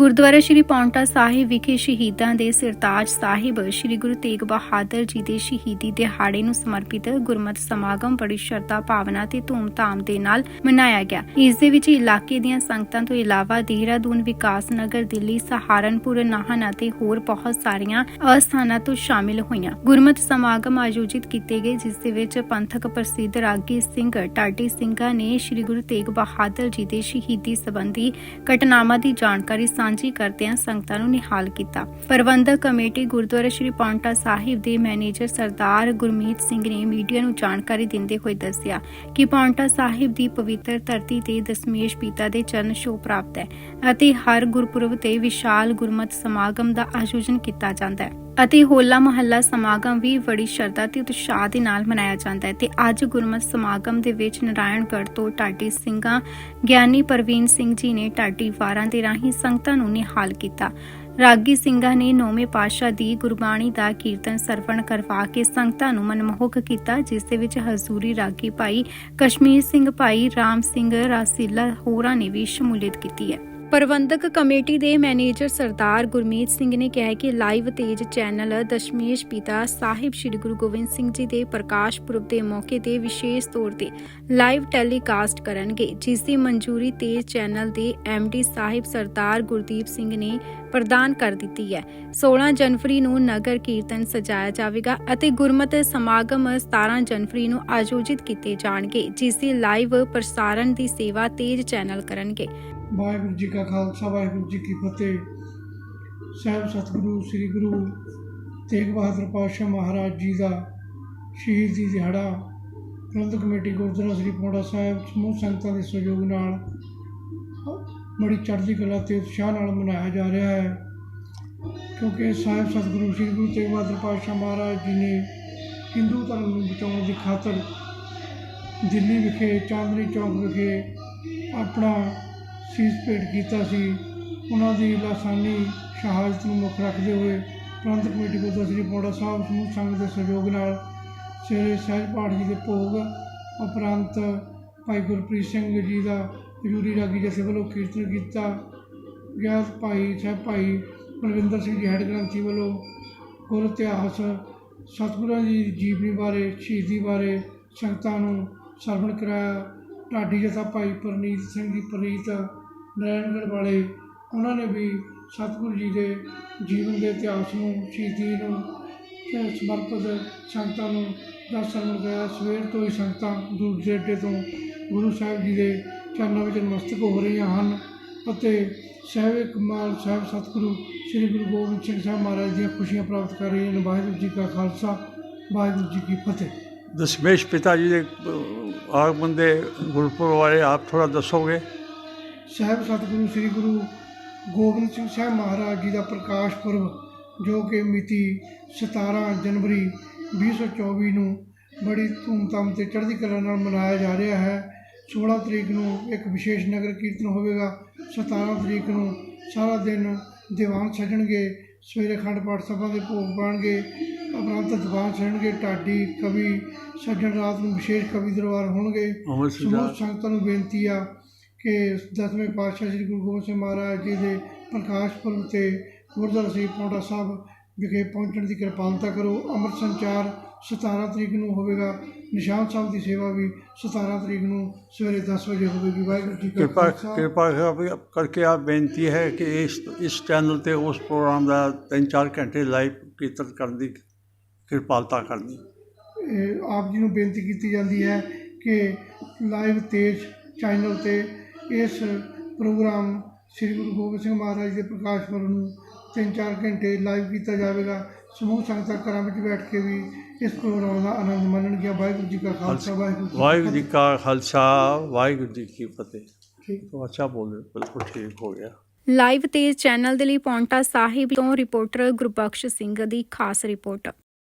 ਗੁਰਦੁਆਰਾ ਸ਼੍ਰੀ ਪੌਂਟਾ ਸਾਹਿਬ ਵਿਖੇ ਸ਼ਹੀਦਾਂ ਦੇ ਸਿਰਤਾਜ ਸਾਹਿਬ ਸ਼੍ਰੀ ਗੁਰੂ ਤੇਗ ਬਹਾਦਰ ਜੀ ਦੇ ਸ਼ਹੀਦੀ ਦਿਹਾੜੇ ਨੂੰ ਸਮਰਪਿਤ ਗੁਰਮਤਿ ਸਮਾਗਮ ਬੜੀ ਸ਼ਰਧਾ ਭਾਵਨਾ ਤੇ ਧੂਮਧਾਮ ਦੇ ਨਾਲ ਮਨਾਇਆ ਗਿਆ। ਇਸ ਦੇ ਵਿੱਚ ਇਲਾਕੇ ਦੀਆਂ ਸੰਗਤਾਂ ਤੋਂ ਇਲਾਵਾ ਦੇਹਰਾਦੂਨ ਵਿਕਾਸ ਨਗਰ ਦਿੱਲੀ, ਸਹਾਰਨਪੁਰ, ਨਾਹਨ ਅਤੇ ਹੋਰ ਬਹੁਤ ਸਾਰੀਆਂ ਅਸਥਾਨਾਂ ਤੋਂ ਸ਼ਾਮਿਲ ਹੋਈਆਂ। ਗੁਰਮਤਿ ਸਮਾਗਮ ਆਯੋਜਿਤ ਕੀਤੇ ਗਏ, ਜਿਸ ਦੇ ਵਿੱਚ ਪੰਥਕ ਪ੍ਰਸਿੱਧ ਰਾਗੀ ਸਿੰਘ ਟਾਟੀ ਸਿੰਘਾਂ ਨੇ ਸ਼੍ਰੀ ਗੁਰੂ ਤੇਗ ਬਹਾਦਰ ਜੀ ਦੇ ਸ਼ਹੀਦੀ ਸੰਬੰਧੀ ਘਟਨਾਵਾਂ ਦੀ ਜਾਣਕਾਰੀ ਸਾਂਝੀ ਕਰਦਿਆਂ ਸੰਗਤਾਂ ਨੂੰ ਨਿਹਾਲ ਕੀਤਾ। ਪ੍ਰਬੰਧਕ ਕਮੇਟੀ ਗੁਰਦੁਆਰਾ ਸ਼੍ਰੀ ਪੌਂਟਾ ਸਾਹਿਬ ਦੇ ਮੈਨੇਜਰ ਸਰਦਾਰ ਗੁਰਮੀਤ ਸਿੰਘ ਨੇ ਮੀਡੀਆ ਨੂੰ ਜਾਣਕਾਰੀ ਦਿੰਦੇ ਹੋਏ ਦੱਸਿਆ ਕਿ ਪੌਂਟਾ ਸਾਹਿਬ ਦੀ ਪਵਿੱਤਰ ਧਰਤੀ ਤੇ ਦਸਮੇਸ਼ ਪਿਤਾ ਦੇ ਚਰਨ ਛੋਹ ਪ੍ਰਾਪਤ ਹੈ ਅਤੇ ਹਰ ਗੁਰਪੁਰਬ ਤੇ ਵਿਸ਼ਾਲ ਗੁਰਮਤਿ ਸਮਾਗਮ ਦਾ ਆਯੋਜਨ ਕੀਤਾ ਜਾਂਦਾ ਹੈ। ਅਤੇ ਹੋਲਾ ਮਹੱਲਾ ਸਮਾਗਮ ਵੀ ਬੜੀ ਸ਼ਰਧਾ ਤੇ ਉਤਸ਼ਾਹ ਦੇ ਨਾਲ ਮਨਾਇਆ ਜਾਂਦਾ ਹੈ ਤੇ ਅੱਜ ਗੁਰਮਤਿ ਸਮਾਗਮ ਦੇ ਵਿੱਚ ਨਾਰਾਇਣਗੜ੍ਹ ਤੋਂ ਟਾਟੀ ਸਿੰਘਾਂ ਗਿਆਨੀ ਪ੍ਰਵੀਨ ਸਿੰਘ ਜੀ ਨੇ ਟਾਟੀ ਵਾਰਾਂ ਦੇ ਰਾਹੀਂ ਸੰਗਤਾਂ ਨੂੰ ਨਿਹਾਲ ਕੀਤਾ। ਰਾਗੀ ਸਿੰਘਾਂ ਨੇ ਨੌਵੇਂ ਪਾਤਸ਼ਾਹ ਦੀ ਗੁਰਬਾਣੀ ਦਾ ਕੀਰਤਨ ਸਰਵਣ ਕਰਵਾ ਕੇ ਸੰਗਤਾਂ ਨੂੰ ਮਨਮੋਹਕ ਕੀਤਾ, ਜਿਸ ਦੇ ਵਿੱਚ ਹਜ਼ੂਰੀ ਰਾਗੀ ਭਾਈ ਕਸ਼ਮੀਰ ਸਿੰਘ ਭਾਈ, ਰਾਮ ਸਿੰਘ, ਰਾਸੀਲਾ ਹੋਰਾਂ ਨੇ ਵੀ ਸ਼ਮੂਲੀਅਤ ਕੀਤੀ ਹੈ। ਪ੍ਰਬੰਧਕ ਕਮੇਟੀ ਦੇ ਮੈਨੇਜਰ ਸਰਦਾਰ ਗੁਰਮੀਤ ਸਿੰਘ ਨੇ ਕਿਹਾ ਕਿ ਲਾਈਵ ਤੇਜ ਚੈਨਲ ਦਸ਼ਮੇਸ਼ ਪਿਤਾ ਸਾਹਿਬ ਸ੍ਰੀ ਗੁਰੂ ਗੋਬਿੰਦ ਸਿੰਘ ਜੀ ਦੇ ਪ੍ਰਕਾਸ਼ ਪੁਰਬ ਦੇ ਮੌਕੇ ਤੇ ਵਿਸ਼ੇਸ਼ ਤੌਰ ਤੇ ਲਾਈਵ ਟੈਲੀਕਾਸਟ ਕਰਨਗੇ, ਜਿਸ ਦੀ ਮਨਜ਼ੂਰੀ ਤੇਜ ਚੈਨਲ ਦੇ ਡੀ ਸਾਹਿਬ ਸਰਦਾਰ ਗੁਰਦੀਪ ਸਿੰਘ ਨੇ ਪ੍ਰਦਾਨ ਕਰ ਦਿੱਤੀ ਹੈ। 16 ਜਨਵਰੀ ਨੂੰ ਨਗਰ ਕੀਰਤਨ ਸਜਾਇਆ ਜਾਵੇਗਾ ਅਤੇ ਗੁਰਮਤਿ ਸਮਾਗਮ 17 ਜਨਵਰੀ ਨੂੰ ਆਯੋਜਿਤ ਕੀਤੇ ਜਾਣਗੇ, ਜਿਸ ਦੀ ਲਾਈਵ ਪ੍ਰਸਾਰਣ ਦੀ ਸੇਵਾ ਤੇਜ ਚੈਨਲ ਕਰਨਗੇ। ਵਾਹਿਗੁਰੂ ਜੀ ਕਾ ਖਾਲਸਾ, ਵਾਹਿਗੁਰੂ ਜੀ ਕੀ ਫਤਿਹ। ਸਾਹਿਬ ਸਤਿਗੁਰੂ, ਸ੍ਰੀ ਗੁਰੂ ਤੇਗ ਬਹਾਦਰ ਪਾਤਸ਼ਾਹ ਮਹਾਰਾਜ ਜੀ ਦਾ ਸ਼ਹੀਦੀ ਦਿਹਾੜਾ, ਪ੍ਰਬੰਧਕ ਕਮੇਟੀ ਗੁਰਦੁਆਰਾ ਸ੍ਰੀ ਪੌਂਡਾ ਸਾਹਿਬ, ਸਮੂਹ ਸੰਗਤਾਂ ਦੇ ਸਹਿਯੋਗ ਨਾਲ ਬੜੀ ਚੜ੍ਹਦੀ ਕਲਾ ਤੇ ਉਤਸ਼ਾਹ ਨਾਲ ਮਨਾਇਆ ਜਾ ਰਿਹਾ ਹੈ। ਕਿਉਂਕਿ ਸਾਹਿਬ ਸਤਿਗੁਰੂ, ਸ੍ਰੀ ਗੁਰੂ ਤੇਗ ਬਹਾਦਰ ਪਾਤਸ਼ਾਹ ਮਹਾਰਾਜ ਜੀ ਨੇ ਹਿੰਦੂ ਧਰਮ ਨੂੰ ਬਚਾਉਣ ਦੀ ਖਾਤਰ ਦਿੱਲੀ ਵਿਖੇ, ਚਾਂਦਨੀ ਚੌਕ ਵਿਖੇ ਆਪਣਾ ਸੀਸ ਭੇਟ ਕੀਤਾ ਸੀ। ਉਹਨਾਂ ਦੀ ਲਾਸਾਨੀ ਸ਼ਹਾਦਤ ਨੂੰ ਮੁੱਖ ਰੱਖਦੇ ਹੋਏ ਪ੍ਰਬੰਧ ਕਮੇਟੀ ਗੁਰਦੁਆਰਾ ਸ੍ਰੀ ਪੌੜਾ ਸਾਹਿਬ ਸਮੂਹ ਸੰਘ ਦੇ ਸਹਿਯੋਗ ਨਾਲ ਸਵੇਰੇ ਸਹਿਜ ਪਾਠ ਜੀ ਦੇ ਭੋਗ ਉਪਰੰਤ ਭਾਈ ਗੁਰਪ੍ਰੀਤ ਸਿੰਘ ਜੀ ਦਾ ਹਜ਼ੂਰੀ ਰਾਗੀ ਜਥੇ ਵੱਲੋਂ ਕੀਰਤਨ ਕੀਤਾ। ਗਿਆ ਭਾਈ, ਸਾਹਿਬ ਭਾਈ ਬਲਵਿੰਦਰ ਸਿੰਘ ਜੀ ਹੈਡ ਗ੍ਰੰਥੀ ਵੱਲੋਂ ਗੁਰ ਇਤਿਹਾਸ, ਸਤਿਗੁਰਾਂ ਦੀ ਜੀਵਨੀ ਬਾਰੇ, ਸ਼ਹੀਦੀ ਬਾਰੇ ਸੰਗਤਾਂ ਨੂੰ ਸਰਵਣ ਕਰਾਇਆ। ਢਾਡੀ ਜਥਾ ਭਾਈ ਪਰਨੀਤ ਸਿੰਘ ਜੀ ਪ੍ਰੀਤ ਨਰੈਣਗੜ੍ਹ ਵਾਲੇ ਉਹਨਾਂ ਨੇ ਵੀ ਸਤਿਗੁਰੂ ਜੀ ਦੇ ਜੀਵਨ ਦੇ ਇਤਿਹਾਸ ਨੂੰ ਸ਼ਹੀਦੀ ਨੂੰ ਸਮਰਪਿਤ ਸੰਗਤਾਂ ਨੂੰ ਦਰਸ਼ਨ ਸਰਵਣ ਸਵੇਰ ਤੋਂ ਹੀ ਸੰਗਤਾਂ ਦੂਰ ਦਰੇਡੇ ਤੋਂ ਗੁਰੂ ਸਾਹਿਬ ਜੀ ਦੇ ਚਰਨਾਂ ਵਿੱਚ ਨਮਸਤਕ ਹੋ ਰਹੀਆਂ ਹਨ ਅਤੇ ਸਹਿਬ ਕਮਾਲ ਸਾਹਿਬ ਸਤਿਗੁਰੂ ਸ੍ਰੀ ਗੁਰੂ ਗੋਬਿੰਦ ਸਿੰਘ ਸਾਹਿਬ ਮਹਾਰਾਜ ਦੀਆਂ ਖੁਸ਼ੀਆਂ ਪ੍ਰਾਪਤ ਕਰ ਰਹੀਆਂ ਨੇ। ਵਾਹਿਗੁਰੂ ਜੀ ਕਾ ਖਾਲਸਾ ਵਾਹਿਗੁਰੂ ਜੀ ਕੀ ਫਤਿਹ। ਦਸ਼ਮੇਸ਼ ਪਿਤਾ ਜੀ ਦੇ ਅਹ, ਆਗਮਨ ਦੇ ਗੁਰਪੁਰਬ ਬਾਰੇ ਆਪ ਥੋੜਾ ਦੱਸੋਗੇ? ਸਾਹਿਬ ਸਤਿਗੁਰੂ ਸ੍ਰੀ ਗੁਰੂ ਗੋਬਿੰਦ ਸਿੰਘ ਸਾਹਿਬ ਮਹਾਰਾਜ ਜੀ ਦਾ ਪ੍ਰਕਾਸ਼ ਪੁਰਬ ਜੋ ਕਿ ਮਿਤੀ 17 ਜਨਵਰੀ 2024 ਨੂੰ ਬੜੀ ਧੂਮਧਾਮ ਤੇ ਚੜ੍ਹਦੀ ਕਲਾ ਨਾਲ ਮਨਾਇਆ ਜਾ ਰਿਹਾ ਹੈ। 16 ਤਰੀਕ ਨੂੰ ਇੱਕ ਵਿਸ਼ੇਸ਼ ਨਗਰ ਕੀਰਤਨ ਹੋਵੇਗਾ। 17 ਤਰੀਕ ਨੂੰ ਸਾਰਾ ਦਿਨ ਦੀਵਾਨ ਸਜਣਗੇ ਸਵੇਰੇ ਖੰਡ ਪਾਠ ਸਭਾ ਦੇ ਭੋਗ ਪਾਣਗੇ ਉਪਰੰਤ ਦੀਵਾਨ ਸਜਣਗੇ ਢਾਡੀ ਕਵੀ ਸੱਜਣ ਰਾਤ ਨੂੰ ਵਿਸ਼ੇਸ਼ ਕਵੀ ਦਰਬਾਰ ਹੋਣਗੇ। ਸਮੂਹ ਸੰਗਤਾਂ ਨੂੰ ਬੇਨਤੀ ਆ ਕਿ ਦਸਵੇਂ ਪਾਤਸ਼ਾਹ ਸ੍ਰੀ ਗੁਰੂ ਗੋਬਿੰਦ ਸਿੰਘ ਮਹਾਰਾਜ ਜੀ ਦੇ ਪ੍ਰਕਾਸ਼ ਪੁਰਬ ਤੇ ਗੁਰਦੁਆਰਾ ਸ੍ਰੀ ਪੌਂਟਾ ਸਾਹਿਬ ਵਿਖੇ ਪਹੁੰਚਣ ਦੀ ਕਿਰਪਾਲਤਾ ਕਰੋ। ਅੰਮ੍ਰਿਤ ਸੰਚਾਰ 17 ਤਰੀਕ ਨੂੰ ਹੋਵੇਗਾ। ਨਿਸ਼ਾਨ ਸਾਹਿਬ ਦੀ ਸੇਵਾ ਵੀ 17 ਤਰੀਕ ਨੂੰ ਸਵੇਰੇ 10 ਵਜੇ ਹੋਵੇਗੀ। ਵਾਹਿਗੁਰੂ ਜੀ ਕਿਰਪਾ ਕਿਰਪਾ ਕਰ- ਕਰਕੇ ਆਪ ਬੇਨਤੀ ਹੈ ਕਿ ਇਸ ਇਸ ਚੈਨਲ ਤੇ ਉਸ ਪ੍ਰੋਗਰਾਮ ਦਾ 3-4 ਘੰਟੇ ਲਾਈਵ ਕੀਰਤਨ ਕਰਨ ਦੀ ਕਿਰਪਾਲਤਾ ਕਰਨੀ। ਆਪ ਜੀ ਨੂੰ ਬੇਨਤੀ ਕੀਤੀ ਜਾਂਦੀ ਹੈ ਕਿ ਲਾਈਵ ਤੇਜ ਚੈਨਲ ਤੇ ਇਸ ਪ੍ਰੋਗਰਾਮ ਸ੍ਰੀ ਗੁਰੂ ਗੋਬਿੰਦ ਸਿੰਘ ਮਹਾਰਾਜ ਦੇ ਪ੍ਰਕਾਸ਼ ਪੁਰਬ ਨੂੰ 3-4 ਘੰਟੇ ਲਾਈਵ ਕੀਤਾ ਜਾਵੇਗਾ। ਸਮੂਹ ਸੰਗਤਾਂ ਘਰਾਂ ਵਿੱਚ ਬੈਠ ਕੇ ਵੀ ਇਸ ਪ੍ਰੋਗਰਾਮ ਦਾ ਆਨੰਦ ਮਾਣਨਗੀਆਂ ਵਾਹਿਗੁਰੂ ਜੀ ਕਾ ਖਾਲਸਾ ਵਾਹਿਗੁਰੂ ਵਾਹਿਗੁਰੂ ਜੀ ਕਾ ਖਾਲਸਾ ਵਾਹਿਗੁਰੂ ਜੀ ਕੀ ਫਤਿਹ। ਠੀਕ। ਹੋ ਅੱਛਾ ਬੋਲ ਰਹੇ ਬਿਲਕੁਲ ਠੀਕ ਹੋ ਗਿਆ। ਲਾਈਵ ਤੇਜ਼ ਚੈਨਲ ਦੇ ਲਈ ਪੌਂਟਾ ਸਾਹਿਬ ਤੋਂ ਰਿਪੋਰਟਰ ਗੁਰਬਖਸ਼ ਸਿੰਘ ਦੀ ਖਾਸ ਰਿਪੋਰਟ।